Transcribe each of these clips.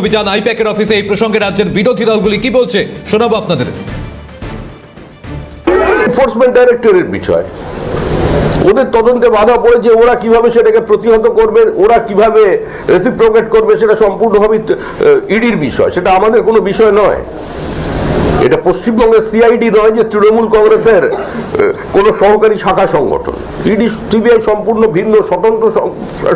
অভিযান আইপ্যাকের অফিসে এই প্রসঙ্গে রাজ্যের বিরোধী দলগুলি কি বলছে, শোনাবো আপনাদের। এনফোর্সমেন্ট ডাইরেক্টরের বিষয়। ওদের তদন্তে বাধা পড়েছে, ওরা কীভাবে সেটাকে প্রতিহত করবে, ওরা কীভাবে রেসিপ্রোকেট করবে, সেটা সম্পূর্ণভাবে ইডির বিষয়, সেটা আমাদের কোনো বিষয় নয়। এটা পশ্চিমবঙ্গের সিআইডি নয় যে তৃণমূল কংগ্রেসের কোনো সহকারী শাখা সংগঠন। ইডি সিবিআই সম্পূর্ণ ভিন্ন, স্বতন্ত্র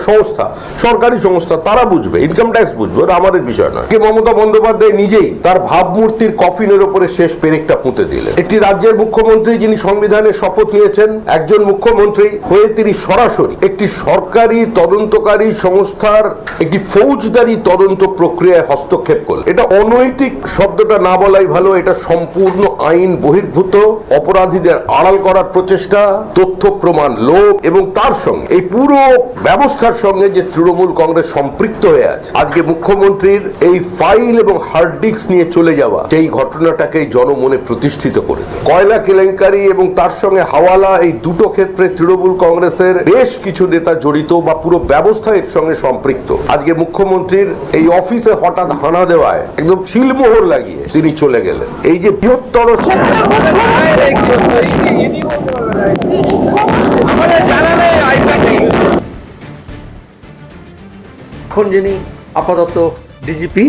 সংস্থা, সরকারি সংস্থা, তারা বুঝবে ইনকাম ট্যাক্স বুঝবে, ওটা আমাদের বিষয় নয়। কে মমতা বন্দ্যোপাধ্যায় নিজেই তার ভাবমূর্তির কফিনের ওপরে শেষ পেরেকটা পুঁতে দিলেন। একটি রাজ্যের মুখ্যমন্ত্রী যিনি সংবিধানের শপথ নিয়েছেন, একজন মুখ্যমন্ত্রী হয়ে তিনি সরাসরি একটি সরকারি তদন্তকারী সংস্থার একটি ফৌজদারি তদন্ত প্রক্রিয়ায় হস্তক্ষেপ করলেন। এটা অনৈতিক শব্দটা না বলাই ভালো, এটা সম্পূর্ণ আইন বহির্ভূত, অপরাধীদের আড়াল করার প্রচেষ্টা, তথ্য প্রমাণ, লোভ এবং তার সঙ্গে, এই পুরো ব্যবস্থার সঙ্গে যে তৃণমূল কংগ্রেস সম্পৃক্ত হয়ে আছে। আজকে মুখ্যমন্ত্রীর এই ফাইল এবং হার্ড ডিস্ক নিয়ে চলে যাওয়া, সেই ঘটনাটাকে জনমনে প্রতিষ্ঠিত করে কয়লা কেলেঙ্কারি এবং তার সঙ্গে হাওয়ালা, এই দুটো ক্ষেত্রে তৃণমূল কংগ্রেসের বেশ কিছু নেতা জড়িত বা পুরো ব্যবস্থা এর সঙ্গে সম্পৃক্ত। আজকে মুখ্যমন্ত্রীর এই অফিসে হঠাৎ হানা দেওয়ায় একদম শিলমোহর লাগিয়ে তিনি চলে গেলেন। এই যে বৃহত্তর এখন যিনি আপাতত ডিজিপি,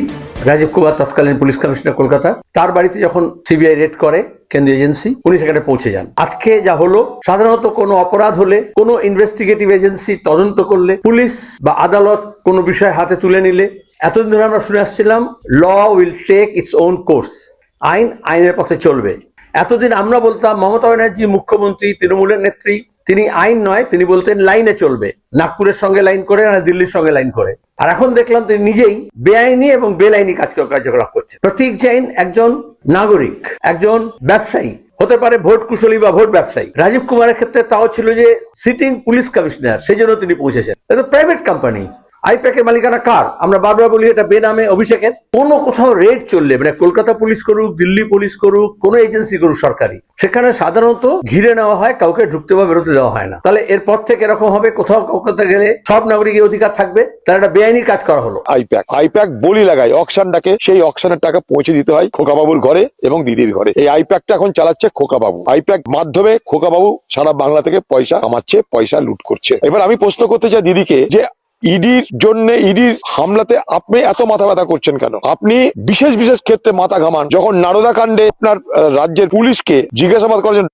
রাজীব কুমার, তৎকালীন পুলিশ কমিশনার কলকাতা, তার বাড়িতে যখন সিবিআই রেড করে, কেন্দ্রীয় এজেন্সি উনি সেখানে পৌঁছে যান। আজকে যা হলো, সাধারণত কোনো অপরাধ হলে, কোনো ইনভেস্টিগেটিভ এজেন্সি তদন্ত করলে, পুলিশ বা আদালত কোনো বিষয় হাতে তুলে নিলে, এতদিন ধরে আমরা শুনে আসছিলাম law will take its own course আইন, আইনের পথে চলবে। এতদিন আমরা বলতাম, মমতা ব্যানার্জি মুখ্যমন্ত্রী, তৃণমূলের নেত্রী, তিনি আইন নয়, তিনি বলতেন লাইনে চলবে। নাগপুরের সঙ্গে লাইন করে না দিল্লির সঙ্গে লাইন করে। আর এখন দেখলাম তিনি নিজেই বেআইনি এবং বেলাইনি কাজ কার্যকলাপ করছে প্রতীক জৈন একজন নাগরিক, একজন ব্যবসায়ী। হতে পারে ভোট কুশলী বা ভোট ব্যবসায়ী। রাজীব কুমারের ক্ষেত্রে তাও ছিল যে সিটিং পুলিশ কমিশনার সেই জন্য তিনি পৌঁছেছেন। এটা প্রাইভেট কোম্পানি আইপ্যাকের মালিকানা কার? আমরা বারবার বলি এটা বেনামে অভিষেকের। কোনো কোথাও রেড চললে মানে কলকাতা পুলিশ করুক, দিল্লি পুলিশ করুক, কোনো এজেন্সি করুক সরকারি, সেখানে সাধারণত ঘিরে নেওয়া হয়, কাউকে ঢুকতে বা বেরোতে দেওয়া হয় না। তাহলে এরপর থেকে এরকম হবে, কোথাও কলকাতা গেলে সব নাগরিকের অধিকার থাকবে, তাহলে একটা বেআইনি কাজ করা হলো। আইপ্যাক আইপ্যাক বলি লাগায় অকশন ডাকে সেই অকশনের টাকা পৌঁছে দিতে হয় খোকাবাবুর ঘরে এবং দিদির ঘরে। এই আইপ্যাকটা এখন চালাচ্ছে খোকাবাবু। আইপ্যাক মাধ্যমে খোকাবাবু সারা বাংলা থেকে পয়সা কামাচ্ছে, পয়সা লুট করছে। এবার আমি প্রশ্ন করতে চাই দিদিকে যে ইডির জন্য, ইডির হামলাতে আপনি এত মাথা ব্যথা করছেন কেন? আপনি বিশেষ বিশেষ ক্ষেত্রে মাথা ঘামান। যখন নারদা কাণ্ডে আপনার রাজ্যের পুলিশকে জিজ্ঞাসাবাদ করেছেন